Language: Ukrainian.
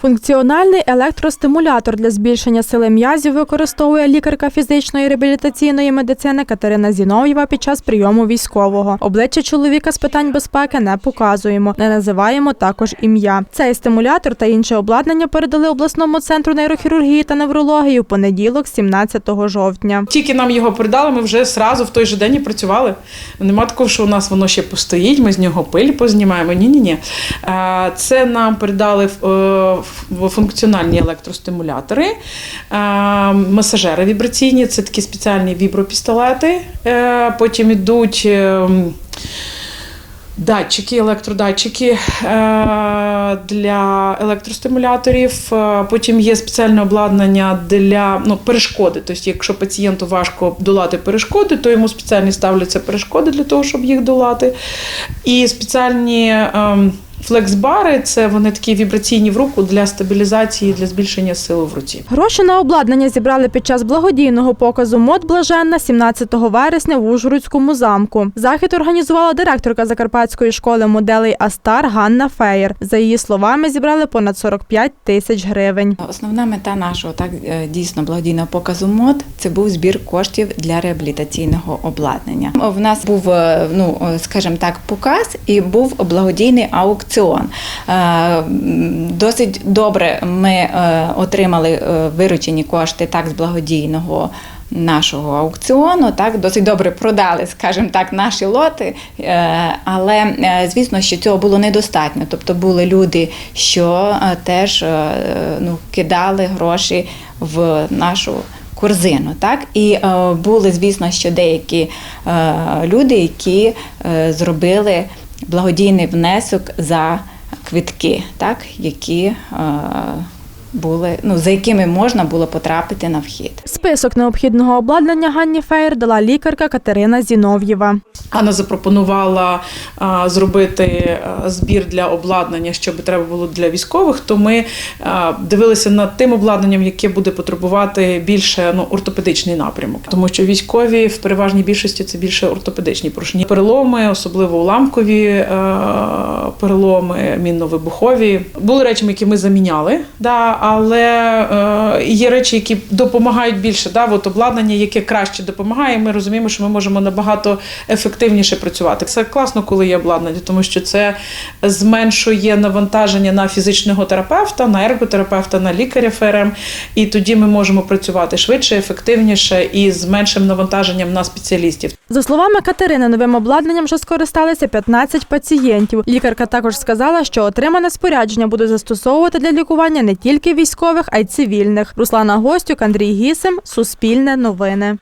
Функціональний електростимулятор для збільшення сили м'язів використовує лікарка фізичної реабілітаційної медицини Катерина Зінов'єва під час прийому військового. Обличчя чоловіка з питань безпеки не показуємо, не називаємо також ім'я. Цей стимулятор та інше обладнання передали обласному центру нейрохірургії та неврології у понеділок, 17 жовтня. Тільки нам його передали, ми вже зразу в той же день і працювали. Нема такого, що у нас воно ще постоїть, ми з нього пиль познімаємо. Ні, ні, ні. Це нам передали е, в функціональні електростимулятори, е, масажери вібраційні, це такі спеціальні вібропістолети. Е, Потім ідуть. е, Датчики, електродатчики для електростимуляторів. Потім є спеціальне обладнання для ну, перешкоди. Тобто, якщо пацієнту важко долати перешкоди, то йому спеціальні ставляться перешкоди для того, щоб їх долати. І спеціальні ем, флексбари це вони такі вібраційні в руку для стабілізації, для збільшення сили в руці. Гроші на обладнання зібрали під час благодійного показу мод Блаженна 17 вересня в Ужгородському замку. Захід організувала директорка Закарпатської школи моделей Астар Ганна Феєр. За її словами, зібрали понад 45 тисяч гривень. Основна мета нашого так е, дійсно благодійного показу мод це був збір коштів для реабілітаційного обладнання. В нас був е, ну е, скажімо так, показ і був благодійний аукціон. Е, м, Досить добре ми е, отримали е, виручені кошти так з благодійного. Нашого аукціону так досить добре продали, скажімо так, наші лоти. Е, Але е, звісно, що цього було недостатньо. Тобто були люди, що е, теж е, ну, кидали гроші в нашу корзину. Так? І е, були, звісно, що деякі е, люди, які е, зробили благодійний внесок за квитки, так? які е, були, ну, за якими можна було потрапити на вхід. Список необхідного обладнання Ганні Феєр дала лікарка Катерина Зінов'єва. Анна запропонувала а, зробити а, збір для обладнання, що би треба було для військових. То ми а, дивилися над тим обладнанням, яке буде потребувати більше ну, ортопедичний напрямок, тому що військові в переважній більшості це більше ортопедичні порушення. Переломи, особливо уламкові а, переломи, мінно-вибухові. Були речі, які ми заміняли, да, але е, є речі, які допомагають більше. Да, от обладнання, яке краще допомагає. Ми розуміємо, що ми можемо набагато ефективніше працювати. Це класно, коли є обладнання, тому що це зменшує навантаження на фізичного терапевта, на ерготерапевта, на лікаря ФРМ. І тоді ми можемо працювати швидше, ефективніше і з меншим навантаженням на спеціалістів. За словами Катерини, новим обладнанням вже скористалися 15 пацієнтів. Лікарка також сказала, що отримане спорядження буде застосовувати для лікування не тільки військових, а й цивільних. Руслана Гостюк, Андрій Гісем, Суспільне новини.